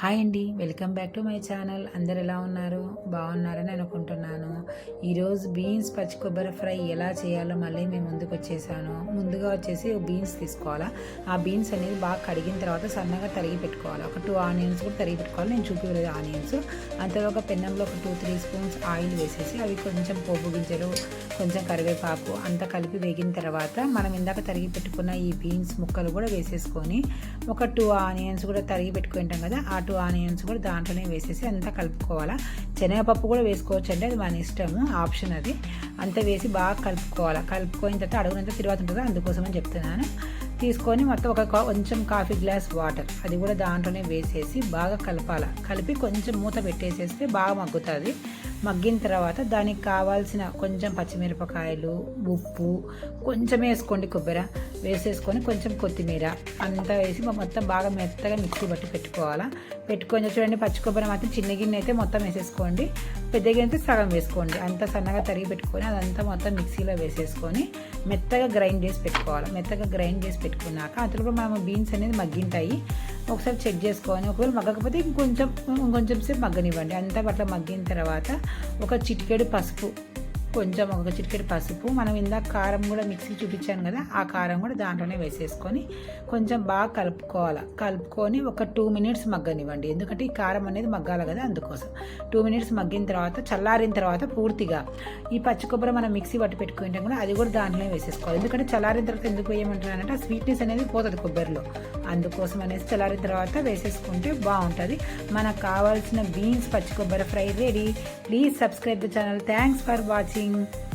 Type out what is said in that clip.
Hi అండి. Welcome back to my channel. అందరు ఎలా ఉన్నారు? బాగున్నారని అనుకుంటున్నాను. ఈరోజు బీన్స్ పచ్చి కొబ్బరి ఫ్రై ఎలా చేయాలో మళ్ళీ మేము ముందుకు వచ్చేసాను. ముందుగా వచ్చేసి బీన్స్ తీసుకోవాలా? ఆ బీన్స్ అనేది బాగా కడిగిన తర్వాత సన్నగా తరిగి పెట్టుకోవాలి? ఒక టూ ఆనియన్స్ కూడా తరిగి పెట్టుకోవాలి. నేను చూపించలేదు ఆనియన్స్. అంతలో ఒక పెన్నంలో ఒక టూ త్రీ స్పూన్స్ ఆయిల్ వేసేసి అవి కొంచెం పోపు గింజలు కొంచెం కరివేపాకు అంతా కలిపి వేగిన తర్వాత మనం ఇందాక తరిగి పెట్టుకున్న ఈ బీన్స్ ముక్కలు కూడా వేసేసుకొని ఒక టూ ఆనియన్స్ కూడా తరిగి పెట్టుకుంటాం కదా ఆ టూ ఆనియన్స్ కూడా దాంట్లోనే వేసేసి అంతా కలుపుకోవాలా. శనగపప్పు కూడా వేసుకోవచ్చు అంటే అది మన ఇష్టము ఆప్షన్ అది. అంతా వేసి బాగా కలుపుకోవాలి. కలుపుకోయిన తర్వాత అడుగునంత తిరువాత ఉంటుంది? అందుకోసమని చెప్తున్నాను. తీసుకొని మొత్తం ఒక కా- కొంచెం కాఫీ గ్లాస్ వాటర్ అది కూడా దాంట్లోనే వేసేసి బాగా కలపాలి. కలిపి కొంచెం మూత పెట్టేసేస్తే బాగా మగ్గుతుంది. మగ్గిన తర్వాత దానికి కావాల్సిన కొంచెం పచ్చిమిరపకాయలు ఉప్పు కొంచెం వేసుకోండి కొబ్బరి వేసేసుకొని కొంచెం కొత్తిమీర. అంతా వేసి మొత్తం బాగా మెత్తగా మిక్సీ బట్టి పెట్టుకోవాలా. పెట్టుకొని చూడండి పచ్చి కొబ్బరి మాత్రం చిన్న గిన్నె అయితే మొత్తం వేసేసుకోండి. పెద్ద గిన్నె అయితే సగం వేసుకోండి. అంత సన్నగా తరిగి పెట్టుకొని అదంతా మొత్తం మిక్సీలో వేసేసుకొని మెత్తగా గ్రైండ్ చేసి పెట్టుకోవాలి. మెత్తగా గ్రైండ్ చేసి పెట్టుకున్నాక అందులో మనం బీన్స్ అనేది మగ్గింటాయి. ఒకసారి చెక్ చేసుకోవాలి ఒకవేళ మగ్గకపోతే ఇంకొంచెం ఇంకొంచెం సేపు మగ్గనివ్వండి. అంతా అట్లా మగ్గిన తర్వాత ఒక చిటికెడు పసుపు కొంచెం ఒక చిటికెడు పసుపు. మనం ఇందాక కారం కూడా మిక్సీ చూపించాను కదా ఆ కారం కూడా దాంట్లోనే వేసేసుకొని కొంచెం బాగా కలుపుకోవాలి. కలుపుకొని ఒక టూ మినిట్స్ మగ్గనివ్వండి. ఎందుకంటే ఈ కారం అనేది మగ్గాలి కదా అందుకోసం. టూ మినిట్స్ మగ్గిన తర్వాత చల్లారిన తర్వాత పూర్తిగా ఈ పచ్చి కొబ్బరి మనం మిక్సీ పట్టి పెట్టుకుంటాం కూడా అది కూడా దాంట్లోనే వేసేసుకోవాలి. ఎందుకంటే చల్లారిన తర్వాత ఎందుకు వేయమంటున్నానంటే ఆ స్వీట్నెస్ అనేది పోతుంది కొబ్బరిలో. అందుకోసం అనేసి చల్లారిన తర్వాత వేసేసుకుంటే బాగుంటుంది. మనకు కావాల్సిన బీన్స్ పచ్చి కొబ్బరి fry ready. Please subscribe the channel. Thanks for watching. morning.